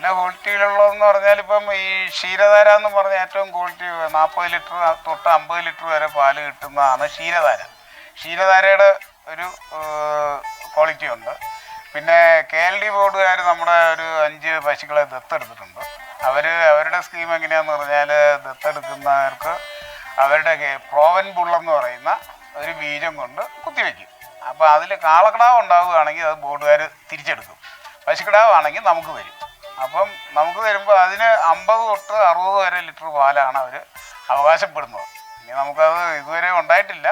നല്ല ക്വാളിറ്റിയിലുള്ളതെന്ന് പറഞ്ഞാൽ ഇപ്പം ഈ ക്ഷീരധാര എന്ന് പറഞ്ഞ ഏറ്റവും ക്വാളിറ്റി നാൽപ്പത് ലിറ്റർ തൊട്ട് അമ്പത് ലിറ്റർ വരെ പാൽ കിട്ടുന്നതാണ് ക്ഷീരധാര. ക്ഷീരധാരയുടെ ഒരു ക്വാളിറ്റി ഉണ്ട്. പിന്നെ കെ എൽ ഡി ബോർഡുകാർ നമ്മുടെ ഒരു അഞ്ച് പശുക്കളെ ദത്തെടുത്തിട്ടുണ്ട്. അവർ അവരുടെ സ്കീം എങ്ങനെയാണെന്ന് പറഞ്ഞാൽ ദത്തെടുക്കുന്നവർക്ക് അവരുടെ പ്രോവൻ ബുള്ളെന്ന് പറയുന്ന ഒരു ബീജം കൊണ്ട് കുത്തിവെക്കും അപ്പോൾ അതിൽ കാളക്കിടാവ് ഉണ്ടാവുകയാണെങ്കിൽ അത് ബോർഡുകാർ തിരിച്ചെടുക്കും. പശുക്കിടാവാണെങ്കിൽ നമുക്ക് തരും. അപ്പം നമുക്ക് വരുമ്പോൾ അതിന് അമ്പത് തൊട്ട് അറുപത് വരെ ലിറ്റർ പാലാണ് അവർ അവകാശപ്പെടുന്നത്. ഇനി നമുക്കത് ഇതുവരെ ഉണ്ടായിട്ടില്ല.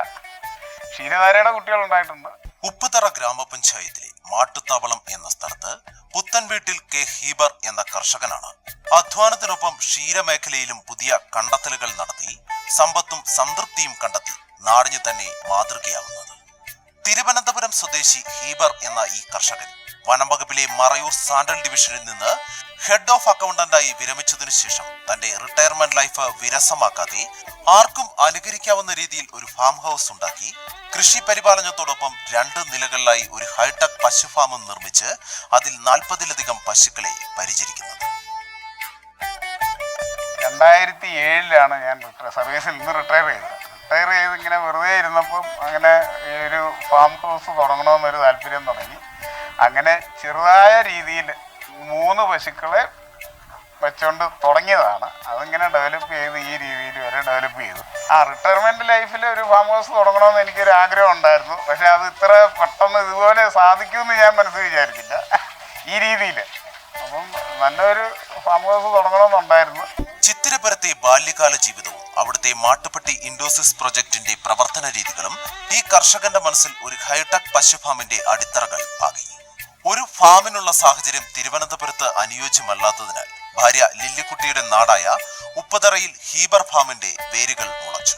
ക്ഷീരധാരയുടെ കുട്ടികൾ ഉണ്ടായിട്ടുണ്ട്. ഉപ്പുതറ ഗ്രാമപഞ്ചായത്തിലെ മാട്ടുത്താവളം എന്ന സ്ഥലത്ത് പുത്തൻവീട്ടിൽ കെ ഹീബർ എന്ന കർഷകനാണ്. അധ്വാനത്തിനൊപ്പം ക്ഷീരമേഖലയിലും പുതിയ കണ്ടെത്തലുകൾ നടത്തി സമ്പത്തും സംതൃപ്തിയും കണ്ടെത്തി നാടിന് തന്നെ മാതൃകയാവുന്നത്. തിരുവനന്തപുരം സ്വദേശി ഹീബർ എന്ന ഈ കർഷകൻ. വനം വകുപ്പിലെ മറയൂർ സാൻഡൽ ഡിവിഷനിൽ നിന്ന് ഹെഡ് ഓഫ് അക്കൗണ്ടന്റായി വിരമിച്ചതിനു ശേഷം തന്റെ റിട്ടയർമെന്റ് ലൈഫ് വിരസമാക്കാതെ ആർക്കും അനുകരിക്കാവുന്ന രീതിയിൽ ഒരു ഫാം ഹൗസ് ഉണ്ടാക്കി കൃഷി പരിപാലനത്തോടൊപ്പം രണ്ട് നിലകളിലായി ഒരു ഹൈടെക് പശു ഫാമും നിർമ്മിച്ച് അതിൽ നാൽപ്പതിലധികം പശുക്കളെ പരിചരിക്കുന്നത്. രണ്ടായിരത്തി ഏഴിലാണ് ഞാൻ സർവീസിൽ നിന്ന് റിട്ടയർ ചെയ്തത്. റിട്ടയർ ചെയ്ത് ഇങ്ങനെ വെറുതെ ഇരുന്നപ്പം അങ്ങനെ ഒരു ഫാം ഹൗസ് തുടങ്ങണമെന്നൊരു താല്പര്യം തുടങ്ങി. അങ്ങനെ ചെറുതായ രീതിയിൽ മൂന്ന് പശുക്കളെ വെച്ചുകൊണ്ട് തുടങ്ങിയതാണ്. അതിങ്ങനെ ഡെവലപ്പ് ചെയ്ത് ഈ രീതിയിൽ വരെ ഡെവലപ്പ് ചെയ്തു. ആ റിട്ടയർമെന്റ് ലൈഫിൽ ഒരു ഫാം ഹൗസ് തുടങ്ങണമെന്ന് എനിക്കൊരു ആഗ്രഹം ഉണ്ടായിരുന്നു. പക്ഷേ അത് ഇത്ര പെട്ടെന്ന് ഇതുപോലെ സാധിക്കുമെന്ന് ഞാൻ മനസ്സിൽ വിചാരിച്ചില്ല. ഈ രീതിയിൽ അപ്പം നല്ലൊരു ഫാം ഹൗസ് തുടങ്ങണമെന്നുണ്ടായിരുന്നു ചിത്തിരപുരത്തെ ബാല്യകാല ജീവിതവും അവിടുത്തെ മാട്ടുപെട്ടി ഇൻഡോസിസ് പ്രൊജക്ടിന്റെ പ്രവർത്തന രീതികളും ഈ കർഷകന്റെ മനസ്സിൽ ഒരു ഹൈടെക് പശു ഫാമിന്റെ അടിത്തറകൾ പാകി. ഒരു ഫാമിനുള്ള സാഹചര്യം തിരുവനന്തപുരത്ത് അനുയോജ്യമല്ലാത്തതിനാൽ ഭാര്യ ലില്ലിക്കുട്ടിയുടെ നാടായ ഉപ്പതറയിൽ ഹീബർ ഫാമിന്റെ വേരുകൾ മുളച്ചു.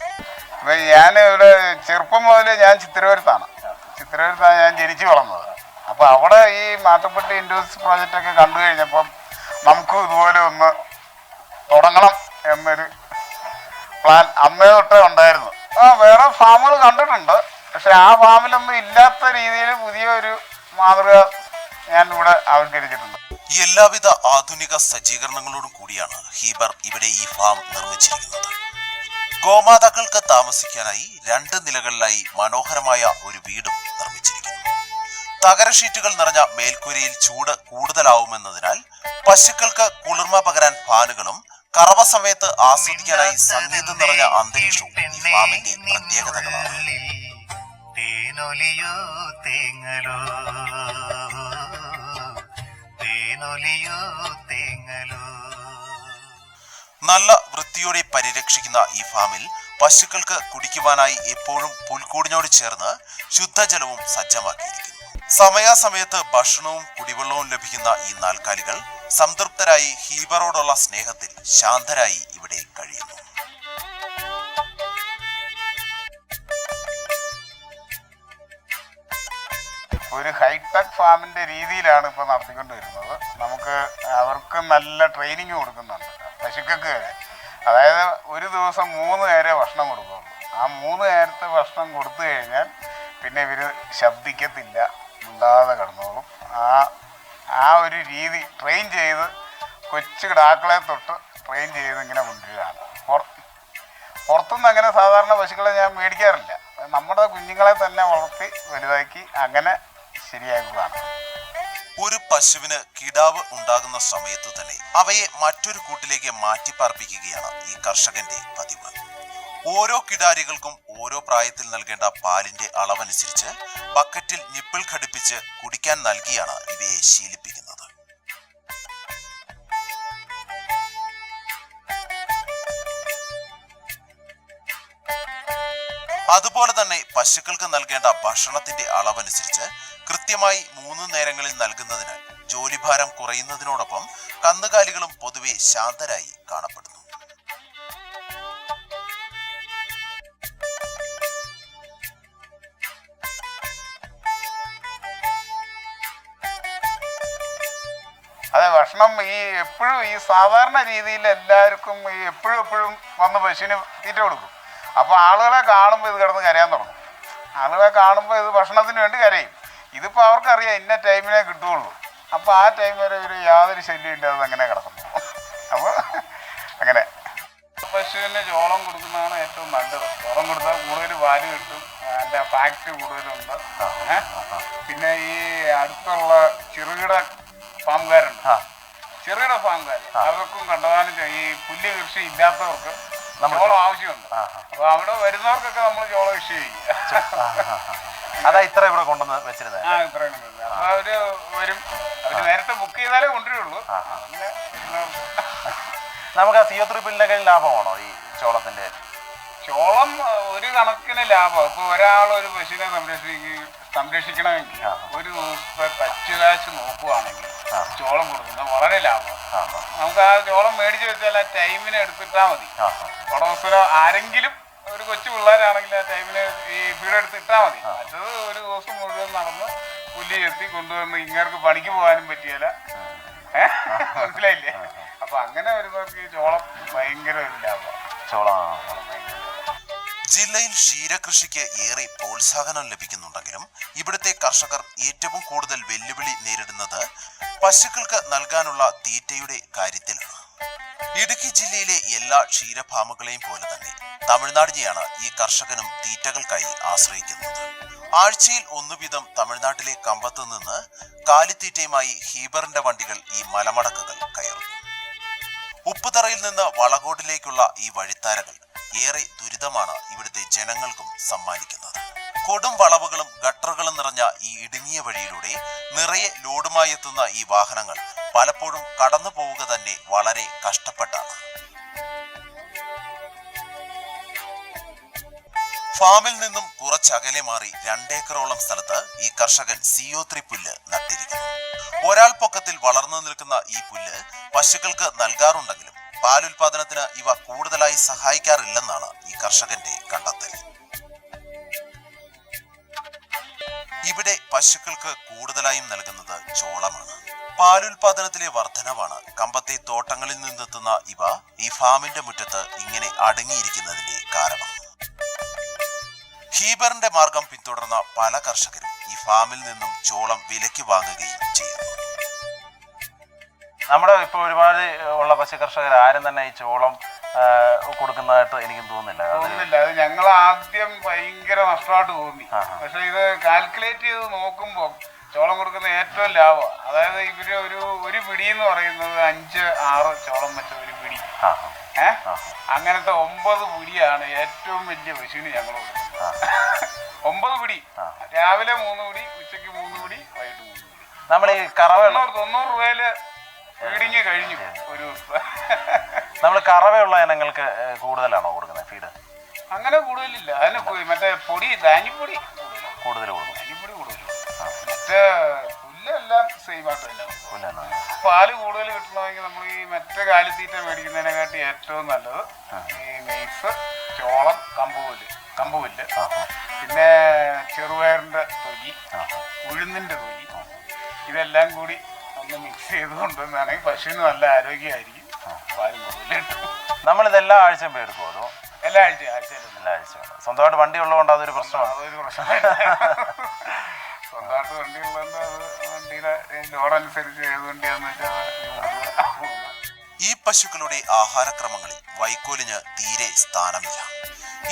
ഞാൻ ഇവിടെ ചെറുപ്പം മുതലേ ഞാൻ ചിത്രപുരത്താണ് ചിത്രപുരത്താണ് ഞാൻ ജനിച്ചു വളർന്നത്. അപ്പോൾ അവിടെ ഈ മാട്ടുപ്പെട്ടി ഇൻഡോസ് പ്രോജക്റ്റ് ഒക്കെ കണ്ടു കഴിഞ്ഞപ്പം നമുക്കും ഇതുപോലെ ഒന്ന് തുടങ്ങണം എന്നൊരു പ്ലാൻ അന്ന് തൊട്ടേ ഉണ്ടായിരുന്നു. ആ വേറെ ഫാമുകൾ കണ്ടിട്ടുണ്ട്. പക്ഷെ ആ ഫാമിലൊന്നും ഇല്ലാത്ത രീതിയിൽ പുതിയൊരു മാതൃക ഞാൻ ഇവിടെ ആവിഷ്കരിച്ചിട്ടുണ്ട് എല്ലാവിധ ആധുനിക സജ്ജീകരണങ്ങളോടും കൂടിയാണ് ഹീബർ ഇവിടെ ഈ ഫാം നിർമ്മിച്ചിരിക്കുന്നത്. ഗോമാതാക്കൾക്ക് താമസിക്കാനായി രണ്ട് നിലകളിലായി മനോഹരമായ ഒരു വീടും നിർമ്മിച്ചിരിക്കുന്നു. തകര ഷീറ്റുകൾ നിറഞ്ഞ മേൽക്കൂരയിൽ ചൂട് കൂടുതലാവുമെന്നതിനാൽ പശുക്കൾക്ക് കുളിർമ പകരാൻ ഫാനുകളും കറവ സമയത്ത് ആസ്വദിക്കാനായി സംഗീതം നിറഞ്ഞ അന്തരീക്ഷവും ഈ ഫാമിന്റെ പ്രത്യേകതകളാണ്. തേനൊലിയോ തേങ്ങലോ? തേനൊലിയോ തേങ്ങലോ? നല്ല വൃത്തിയോടെ പരിരക്ഷിക്കുന്ന ഈ ഫാമിൽ പശുക്കൾക്ക് കുടിക്കുവാനായി എപ്പോഴും പുൽക്കൂടിനോട് ചേർന്ന് ശുദ്ധജലവും സജ്ജമാക്കിയിരിക്കുന്നു. സമയാസമയത്ത് ഭക്ഷണവും കുടിവെള്ളവും ലഭിക്കുന്ന ഈ നാൽക്കാലികൾ സംതൃപ്തരായി ഹീബറോടുള്ള സ്നേഹത്തിൽ ശാന്തരായി ഇവിടെ കഴിയുന്നു. ഒരു ഹൈടെക് ഫാമിന്റെ രീതിയിലാണ് ഇപ്പോൾ നടത്തിക്കൊണ്ടിരുന്നത്. നമുക്ക് അവർക്ക് നല്ല ട്രെയിനിങ് കൊടുക്കുന്നുണ്ട്. പശുക്കൾക്ക് വരെ. അതായത് ഒരു ദിവസം മൂന്ന് നേരെ ഭക്ഷണം കൊടുക്കുള്ളൂ. ആ മൂന്ന് നേരത്തെ ഭക്ഷണം കൊടുത്തു കഴിഞ്ഞാൽ പിന്നെ ഇവർ ശബ്ദിക്കത്തില്ല മിണ്ടാതെ കിടന്നോളും. ആ ആ ഒരു രീതി ട്രെയിൻ ചെയ്ത് കൊച്ചു കിടാക്കളെ തൊട്ട് ട്രെയിൻ ചെയ്ത് ഇങ്ങനെ കൊണ്ടുവരികയാണ്. പുറ പുറത്തുനിന്ന് അങ്ങനെ സാധാരണ പശുക്കളെ ഞാൻ മേടിക്കാറില്ല. നമ്മുടെ കുഞ്ഞുങ്ങളെ തന്നെ വളർത്തി വലുതാക്കി അങ്ങനെ ശരിയാക്കുകയാണ്. ഒരു പശുവിന് കിടാവ് ഉണ്ടാകുന്ന സമയത്ത് തന്നെ അവയെ മറ്റൊരു കൂട്ടിലേക്ക് മാറ്റിപ്പാർപ്പിക്കുകയാണ് ഈ കർഷകന്റെ പതിവ്. ഓരോ കിടാരികൾക്കും ഓരോ പ്രായത്തിൽ നൽകേണ്ട പാലിന്റെ അളവനുസരിച്ച് ബക്കറ്റിൽ നിപ്പിൾ ഘടിപ്പിച്ച് കുടിക്കാൻ നൽകിയാണ് ഇവയെ ശീലിപ്പിക്കുന്നത്. അതുപോലെ തന്നെ പശുക്കൾക്ക് നൽകേണ്ട ഭക്ഷണത്തിന്റെ അളവനുസരിച്ച് കൃത്യമായി മൂന്ന് നേരങ്ങളിൽ നൽകുന്നതിനാൽ ജോലിഭാരം കുറയുന്നതിനോടൊപ്പം കന്നുകാലികളും പൊതുവെ ശാന്തരായി കാണപ്പെടുന്നു. ഭക്ഷണം ഈ എപ്പോഴും ഈ സാധാരണ രീതിയിൽ എല്ലാവർക്കും ഈ എപ്പോഴും എപ്പോഴും വന്ന് പശുവിന് തീറ്റ കൊടുക്കും. അപ്പോൾ ആളുകളെ കാണുമ്പോൾ ഇത് കിടന്ന് കരയാൻ തുടങ്ങും. ആളുകളെ കാണുമ്പോൾ ഇത് ഭക്ഷണത്തിന് വേണ്ടി കരയും. ഇതിപ്പോൾ അവർക്കറിയാം ഇന്ന ടൈമിനെ കിട്ടുകയുള്ളൂ. അപ്പോൾ ആ ടൈം വരെ ഒരു യാതൊരു ശല്യം ഇല്ലാതെ അങ്ങനെ കിടക്കുന്നു. അപ്പോൾ അങ്ങനെ. പശുവിന് ചോളം കൊടുക്കുന്നതാണ് ഏറ്റവും നല്ലത്. ചോളം കൊടുത്താൽ കൂടുതൽ പാൽ കിട്ടും. അതിന്റെ ഫാക്റ്റ് കൂടുതലുണ്ട്? പിന്നെ ഈ അടുത്തുള്ള ചെറുകിട ഫാമുകാരുണ്ട് ആ. ചെറുകിട ഫാമുകാർ അവർക്കും കണ്ടതാനും ചെയ്യും. ഈ പുല്ല് കൃഷി ഇല്ലാത്തവർക്ക് ചോളം ആവശ്യമുണ്ട്. അപ്പൊ അവിടെ വരുന്നവർക്കൊക്കെ നമ്മൾ ചോളം കൃഷി ആ. അതാ ഇത്ര ഇവിടെ കൊണ്ടുവന്ന് വെച്ചിരുന്നത്. ആ ഇത്ര. അപ്പൊ അവർ വരും. അവർ നേരത്തെ ബുക്ക് ചെയ്താലേ കൊണ്ടുവരുള്ളൂ. നമുക്ക് ആ സിഒ ത്രീ ബില്ലിനൊക്കെ ലാഭമാണോ ഈ ചോളത്തിന്റെ? ചോളം ഒരു കണക്കിന് ലാഭം. ഇപ്പൊ ഒരാൾ ഒരു പശുവിനെ സംരക്ഷിക്കുക സംരക്ഷിക്കണമെങ്കിൽ ഒരു തച്ചുകാശ് നോക്കുവാണെങ്കിൽ. ചോളം കൊടുക്കുന്നത് വളരെ ലാഭമാണ്. നമുക്ക് ആ ചോളം മേടിച്ചു വെച്ചാൽ ആ ടൈമിനെ എടുത്തിട്ടാ മതി. ആ ആരെങ്കിലും ഒരു കൊച്ചു പിള്ളേരാണെങ്കിൽ ആ ടൈമിന് ഈ ഫീഡ് എടുത്ത് മതി. മറ്റത് ഒരു ദിവസം മുഴുവൻ നടന്ന് പുല്ലി ചെത്തി കൊണ്ടുവന്ന് ഇങ്ങേർക്ക് പണിക്ക് പോകാനും പറ്റിയല്ല. ഏഹ് മനസ്സിലായില്ലേ? അപ്പൊ അങ്ങനെ വരുന്നവർക്ക് ഈ ചോളം ഭയങ്കര ഒരു ലാഭമാണ്. ചോളം. ജില്ലയിൽ ക്ഷീരകൃഷിക്ക് ഏറെ പ്രോത്സാഹനം ലഭിക്കുന്നുണ്ടെങ്കിലും ഇവിടുത്തെ കർഷകർ ഏറ്റവും കൂടുതൽ വെല്ലുവിളി നേരിടുന്നത് പശുക്കൾക്ക് നൽകാനുള്ള തീറ്റയുടെ കാര്യത്തിലാണ്. ഇടുക്കി ജില്ലയിലെ എല്ലാ ക്ഷീരഫാമുകളെയും പോലെ തന്നെ തമിഴ്നാടിനെയാണ് ഈ കർഷകനും തീറ്റകൾക്കായി ആശ്രയിക്കുന്നത്. ആഴ്ചയിൽ ഒന്നു വീതം തമിഴ്നാട്ടിലെ കമ്പത്ത് നിന്ന് കാലിത്തീറ്റയുമായി ഹീബറിന്റെ വണ്ടികൾ ഈ മലമടക്കുകൾ കയറുന്നു. ഉപ്പുതറയിൽ നിന്ന് വളകോടിലേക്കുള്ള ഈ വഴിത്താരകൾ ഏറെ ദുരിതമാണ് ഇവിടുത്തെ ജനങ്ങൾക്കും സമ്മാനിക്കുന്നത്. കൊടും വളവുകളും ഗട്ടറുകളും നിറഞ്ഞ ഈ ഇടുങ്ങിയ വഴിയിലൂടെ നിറയെ ലോഡുമായി എത്തുന്ന ഈ വാഹനങ്ങൾ പലപ്പോഴും കടന്നു പോവുക തന്നെ വളരെ കഷ്ടപ്പെട്ടാണ്. ഫാമിൽ നിന്നും കുറച്ചകലെ മാറി രണ്ടേക്കറോളം സ്ഥലത്ത് ഈ കർഷകൻ സിഒ ത്രീ പുല്ല് നട്ടിരിക്കുന്നു. ഒരാൾ പൊക്കത്തിൽ വളർന്നു നിൽക്കുന്ന ഈ പുല്ല് പശുക്കൾക്ക് നൽകാറുണ്ടെങ്കിലും പാലുൽപാദനത്തിന് ഇവ കൂടുതലായി സഹായിക്കാറില്ലെന്നാണ് ഈ കർഷകന്റെ കണ്ടെത്തൽ. ഇവിടെ പശുക്കൾക്ക് കൂടുതലായും നൽകുന്നത് ചോളമാണ്. പാലുൽപാദനത്തിലെ വർധനവാണ്. കമ്പത്തെ തോട്ടങ്ങളിൽ നിന്നെത്തുന്ന ഇവ ഈ ഫാമിന്റെ മുറ്റത്ത് ഇങ്ങനെ അടങ്ങിയിരിക്കുന്നതിന്റെ കാരണം. ഹീബറിന്റെ മാർഗം പിന്തുടർന്ന പല കർഷകരും ഈ ഫാമിൽ നിന്നും ചോളം വിലയ്ക്ക് വാങ്ങുകയും ചെയ്യുന്നു. നമ്മുടെ ഇപ്പോൾ ഒരുപാട് ഉള്ള പശു കർഷകർ ആരും തന്നെ ഈ ചോളം കൊടുക്കുന്നതായിട്ട് എനിക്കും തോന്നുന്നില്ല. തോന്നുന്നില്ല. അത് ഞങ്ങൾ ആദ്യം ഭയങ്കര നഷ്ടമായിട്ട് തോന്നി. പക്ഷെ ഇത് കാൽക്കുലേറ്റ് ചെയ്ത് നോക്കുമ്പോൾ ചോളം കൊടുക്കുന്ന ഏറ്റവും ലാഭം. അതായത് ഇവർ ഒരു ഒരു പിടി എന്ന് പറയുന്നത് അഞ്ച് ആറ് ചോളം വെച്ച ഒരു പിടി. ഏഹ് അങ്ങനത്തെ ഒമ്പത് പിടിയാണ് ഏറ്റവും വലിയ പശുവിന് ഞങ്ങൾ കൊടുക്കുന്നത്. ഒമ്പത് പിടി. രാവിലെ മൂന്ന് പിടി ഉച്ചയ്ക്ക് മൂന്ന് പിടി വൈകിട്ട് മൂന്ന് പിടി. നമ്മൾ ഈ കറവ തൊണ്ണൂറ് തൊണ്ണൂറ് രൂപയിൽ ഫീഡിങ് കഴിഞ്ഞു. ഒരു നമ്മൾ കറവയുള്ള ഇനങ്ങൾക്ക് കൂടുതലാണോ കൊടുക്കുന്നത് ഫീഡ് അങ്ങനെ കൂടുതലില്ല. അതിന് മറ്റേ പൊടി ധാന്യപ്പൊടി. കൂടുതൽ കൊടുക്കും. ധാന്യപ്പൊടി കൂടുതലുണ്ട് മറ്റേ പുല്ലെല്ലാം സെയിം ആയിട്ടല്ല പുല്ലെന്നാണ് പാൽ കൂടുതൽ കിട്ടണമെങ്കിൽ നമ്മൾ ഈ മറ്റേ കാലിത്തീറ്റ മേടിക്കുന്നതിനെക്കാട്ടി ഏറ്റവും നല്ലത് ഈ നെയ്സ് ചോളം കമ്പുപുല്ല് കമ്പുപുല്ല് പിന്നെ ചെറുവയറിന്റെ തൊലി ഉഴുന്നിന്റെ തൊലി. ഇതെല്ലാം കൂടി ഒന്ന് മിക്സ് ചെയ്ത് കൊണ്ടുവന്നാണെങ്കിൽ പശുവിന് നല്ല ആരോഗ്യമായിരിക്കും. പാലും നമ്മൾ ഇതെല്ലാ ആഴ്ചയും പോയി അതോ? എല്ലാ ആഴ്ചയും ആഴ്ചയിലും. എല്ലാ ആഴ്ചയും സ്വന്തമായിട്ട് വണ്ടി ഉള്ളതുകൊണ്ട് അതൊരു പ്രശ്നമാണ്. അതൊരു പ്രശ്നമാണ്. സ്വന്തമായിട്ട് വണ്ടി ഉള്ളതുകൊണ്ട് അത് വണ്ടിയുടെ ലോഡ് അനുസരിച്ച് ഏത് വണ്ടിയാന്ന് വെച്ചാൽ ഈ പശുക്കളുടെ ആഹാരക്രമങ്ങളിൽ വൈക്കോലിന് തീരെ സ്ഥാനമില്ല.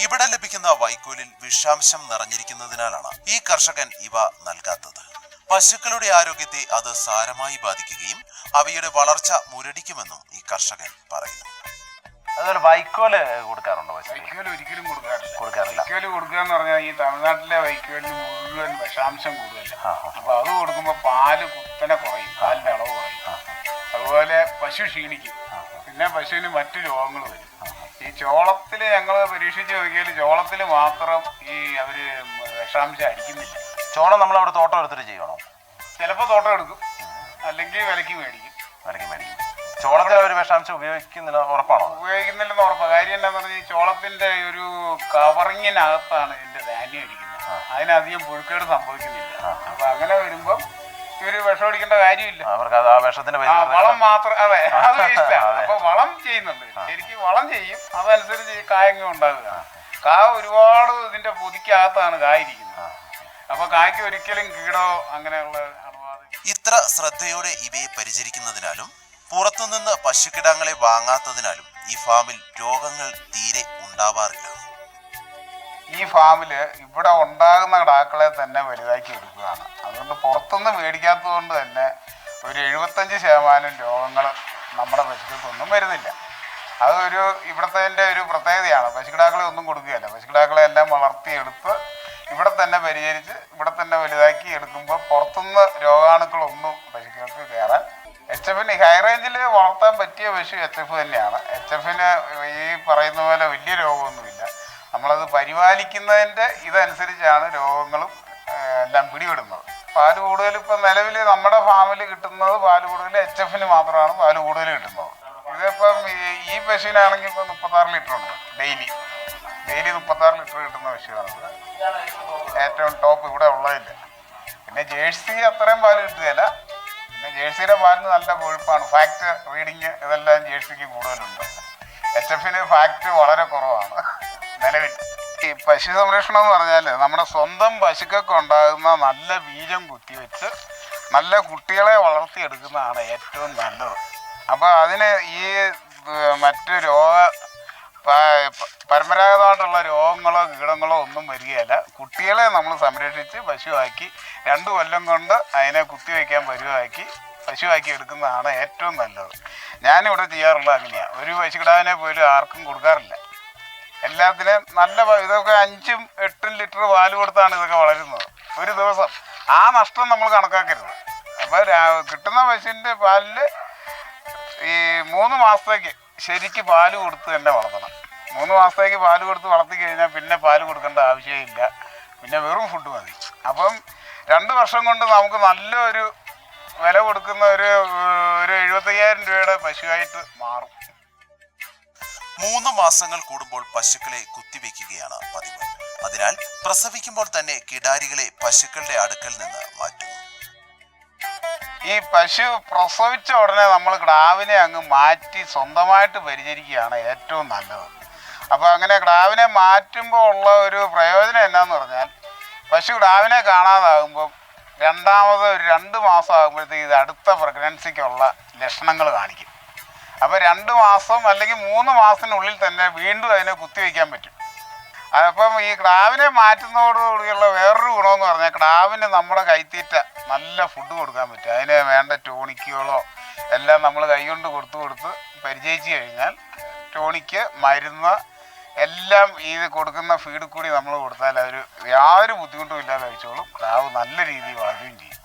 ഇവിടെ ലഭിക്കുന്ന വൈക്കോലിൽ വിഷാംശം നിറഞ്ഞിരിക്കുന്നതിനാലാണ് ഈ കർഷകൻ ഇവ നൽകാത്തത്. പശുക്കളുടെ ആരോഗ്യത്തെ അത് സാരമായി ബാധിക്കുകയും അവയുടെ വളർച്ച മുരടിക്കുമെന്നും ഈ കർഷകൻ പറയുന്നു. അതുപോലെ വൈക്കോൽ കൊടുക്കാറുണ്ടോ വൈക്കോൽ ഒരിക്കലും കൊടുക്കാറില്ല. കൊടുക്കാറില്ല. വൈക്കോൽ കൊടുക്കുക എന്ന് പറഞ്ഞാൽ ഈ തമിഴ്നാട്ടിലെ വൈക്കോലിന് മുഴുവൻ വിഷാംശം ആ. അപ്പൊ അത് കൊടുക്കുമ്പോൾ പാൽ കുത്തനെ കുറയും. പാലിന്റെ അളവ് കുറയും. അതുപോലെ പശു ക്ഷീണിക്കും. പിന്നെ പശുവിന് മറ്റു രോഗങ്ങൾ വരും. ഈ ചോളത്തിൽ ഞങ്ങൾ പരീക്ഷിച്ച് നോക്കിയാൽ ചോളത്തിൽ മാത്രം ഈ അവർ വിഷാംശം അടിക്കുന്നില്ല. ചോളം നമ്മൾ അവിടെ തോട്ടം എടുത്തിട്ട് ചെയ്യണോ? ചിലപ്പോൾ തോട്ടം എടുക്കും. അല്ലെങ്കിൽ വിലക്ക് മേടിക്കും. വിലക്ക് മേടിക്കും. ചോളത്തിൽ ഒരു വിഷാംശം ഉപയോഗിക്കുന്നില്ല ഉറപ്പാണോ? ഉപയോഗിക്കുന്നില്ലെന്ന് ഉറപ്പാണ് കാര്യം എന്താണെന്ന് പറഞ്ഞാൽ ചോളത്തിന്റെ ഒരു കവറിങ്ങിനകത്താണ് ഇതിന്റെ ധാന്യം ഇരിക്കുന്നത്. അതിനധികം പുഴുക്കേട് സംഭവിക്കുന്നില്ല. അപ്പൊ അങ്ങനെ വരുമ്പം ഇവർ വിഷം അടിക്കേണ്ട കാര്യമില്ല. അവർക്ക് അത് ആ വിഷത്തിന്റെ വളം മാത്രം അതെ അത് അപ്പൊ വളം ചെയ്യുന്നുണ്ട്. ശരിക്കും വളം ചെയ്യും. അതനുസരിച്ച് കായങ്ങ ഉണ്ടാകുക. കാ ഒരുപാട് ഇതിന്റെ പൊതിക്കകത്താണ് കായ ഇരിക്കുന്നത്. അപ്പൊ കായ്ക്ക് ഒരിക്കലും കീടോ അങ്ങനെയുള്ള ഇത്ര ശ്രദ്ധയോടെ ഇവയെ പരിചരിക്കുന്നതിനാലും പുറത്തുനിന്ന് പശുക്കിടാങ്ങളെ വാങ്ങാത്തതിനാലും ഈ ഫാമിൽ രോഗങ്ങൾ തീരെ ഉണ്ടാവാറില്ല. ഈ ഫാമിൽ ഇവിടെ ഉണ്ടാകുന്ന കിടാക്കളെ തന്നെ വലുതാക്കി എടുക്കുകയാണ്. അതുകൊണ്ട് പുറത്തുനിന്ന് മേടിക്കാത്തത് കൊണ്ട് തന്നെ ഒരു എഴുപത്തഞ്ച് ശതമാനം രോഗങ്ങൾ നമ്മുടെ പശുക്കൾക്കൊന്നും വരുന്നില്ല. അതൊരു ഇവിടുത്തെ ഒരു പ്രത്യേകതയാണ്. പശുക്കിടാക്കളെ ഒന്നും കൊടുക്കുകയല്ല. പശുക്കിടാക്കളെ എല്ലാം വളർത്തിയെടുത്ത് ഇവിടെ തന്നെ പരിചരിച്ച് ഇവിടെ തന്നെ വലുതാക്കി എടുക്കുമ്പോൾ പുറത്തുനിന്ന് രോഗാണുക്കളൊന്നും പശുക്കൾക്ക് കയറാൻ എച്ച് എഫിന് ഹൈ റേഞ്ചിൽ വളർത്താൻ പറ്റിയ പശു എച്ച് എഫ് തന്നെയാണ്. എച്ച് എഫിന് ഈ പറയുന്ന പോലെ വലിയ രോഗമൊന്നുമില്ല. നമ്മളത് പരിപാലിക്കുന്നതിന്റെ ഇതനുസരിച്ചാണ് രോഗങ്ങളും എല്ലാം പിടിപെടുന്നത്. പാൽ കൂടുതൽ ഇപ്പം നിലവിൽ നമ്മുടെ ഫാമിൽ കിട്ടുന്നത് പാൽ കൂടുതൽ എച്ച് എഫിന് മാത്രമാണ് പാൽ കൂടുതൽ കിട്ടുന്നത്. ഇതിപ്പം ഈ- ഈ പശുവിനാണെങ്കിൽ ഇപ്പം മുപ്പത്താറ് ലിറ്റർ ഉണ്ട് ഡെയിലി. ഡെയിലി മുപ്പത്താറ് ലിറ്റർ കിട്ടുന്ന വിഷയമാണ്. ഏറ്റവും ടോപ്പ് ഇവിടെ ഉള്ളതില്ല പിന്നെ ജേഴ്സി അത്രയും പാൽ കിട്ടുകയില്ല. പിന്നെ ജേഴ്സിയുടെ പാലിന് നല്ല കൊഴുപ്പാണ്. ഫാക്ട് റീഡിങ് ഇതെല്ലാം ജേഴ്സിക്ക് കൂടുതലുണ്ട്. എച്ച് എഫിന് ഫാക്ട് വളരെ കുറവാണ്. നിലവിൽ. ഈ പശു സംരക്ഷണം എന്ന് പറഞ്ഞാൽ നമ്മുടെ സ്വന്തം പശുക്കൾക്ക് ഉണ്ടാകുന്ന നല്ല ബീജം കുത്തിവെച്ച് നല്ല കുട്ടികളെ വളർത്തിയെടുക്കുന്നതാണ് ഏറ്റവും നല്ലത്. അപ്പോൾ അതിന് ഈ മറ്റു രോഗ പരമ്പരാഗതമായിട്ടുള്ള രോഗങ്ങളോ കീടങ്ങളോ ഒന്നും വരികയില്ല. കുട്ടികളെ നമ്മൾ സംരക്ഷിച്ച് പശുവാക്കി രണ്ട് കൊല്ലം കൊണ്ട് അതിനെ കുത്തിവെക്കാൻ പരുവാക്കി പശുവാക്കി എടുക്കുന്നതാണ് ഏറ്റവും നല്ലത്. ഞാനിവിടെ ചെയ്യാറുള്ള അങ്ങനെയാണ് ഒരു പശുക്കിടാവിനെ പോലും ആർക്കും കൊടുക്കാറില്ല. എല്ലാത്തിനും നല്ല ഇതൊക്കെ അഞ്ചും എട്ടും ലിറ്റർ പാൽ കൊടുത്താണ് ഇതൊക്കെ വളരുന്നത്. ഒരു ദിവസം. ആ നഷ്ടം നമ്മൾ കണക്കാക്കരുത്. അപ്പോൾ കിട്ടുന്ന പശുവിന്റെ പാലിൽ ഈ മൂന്ന് മാസത്തേക്ക് ശരിക്ക് പാൽ കൊടുത്ത് തന്നെ വളർത്തണം. മൂന്ന് മാസത്തേക്ക് പാൽ കൊടുത്ത് വളർത്തി കഴിഞ്ഞാൽ പിന്നെ പാൽ കൊടുക്കേണ്ട ആവശ്യമില്ല. പിന്നെ വെറും ഫുഡ് മതി. അപ്പം രണ്ട് വർഷം കൊണ്ട് നമുക്ക് നല്ലൊരു വില കൊടുക്കുന്ന ഒരു ഒരു എഴുപത്തയ്യായിരം രൂപയുടെ പശുവായിട്ട് മാറും. മൂന്ന് മാസങ്ങൾ കൂടുമ്പോൾ പശുക്കളെ കുത്തിവെക്കുകയാണ് പതിവ്. അതിനാൽ പ്രസവിക്കുമ്പോൾ തന്നെ കിടാരികളെ പശുക്കളുടെ അടുക്കൽ നിന്ന് മാറ്റും ഈ പശു പ്രസവിച്ച ഉടനെ നമ്മൾ ഗ്രാവിനെ അങ്ങ് മാറ്റി സ്വന്തമായിട്ട് പരിചരിക്കുകയാണ് ഏറ്റവും നല്ലത്. അപ്പോൾ അങ്ങനെ ക്ടാവിനെ മാറ്റുമ്പോൾ ഉള്ള ഒരു പ്രയോജനം എന്നാന്ന് പറഞ്ഞാൽ പശു ക്ടാവിനെ കാണാതാകുമ്പോൾ രണ്ടാമത് ഒരു രണ്ട് മാസം ആകുമ്പോഴത്തേക്ക് ഇത് അടുത്ത പ്രഗ്നൻസിക്കുള്ള ലക്ഷണങ്ങൾ കാണിക്കും. അപ്പോൾ രണ്ട് മാസം അല്ലെങ്കിൽ മൂന്ന് മാസത്തിനുള്ളിൽ തന്നെ വീണ്ടും അതിനെ കുത്തിവെക്കാൻ പറ്റും. അപ്പം ഈ ക്ടാവിനെ മാറ്റുന്നതോടുകൂടിയുള്ള വേറൊരു ഗുണമെന്ന് പറഞ്ഞാൽ ക്ടാവിന് നമ്മുടെ കൈത്തീറ്റ നല്ല ഫുഡ് കൊടുക്കാൻ പറ്റും. അതിന് വേണ്ട ടോണിക്കുകളോ എല്ലാം നമ്മൾ കൈകൊണ്ട് കൊടുത്തു കൊടുത്ത് പരിചയിച്ച് കഴിഞ്ഞാൽ ടോണിക്ക് മരുന്ന് എല്ലാം ഈ കൊടുക്കുന്ന ഫീഡ് കൂടി നമ്മൾ കൊടുത്താൽ അവർ യാതൊരു ബുദ്ധിമുട്ടും ഇല്ലാതെ കഴിച്ചോളും ക്ടാവ് നല്ല രീതിയിൽ വളരുകയും ചെയ്യും.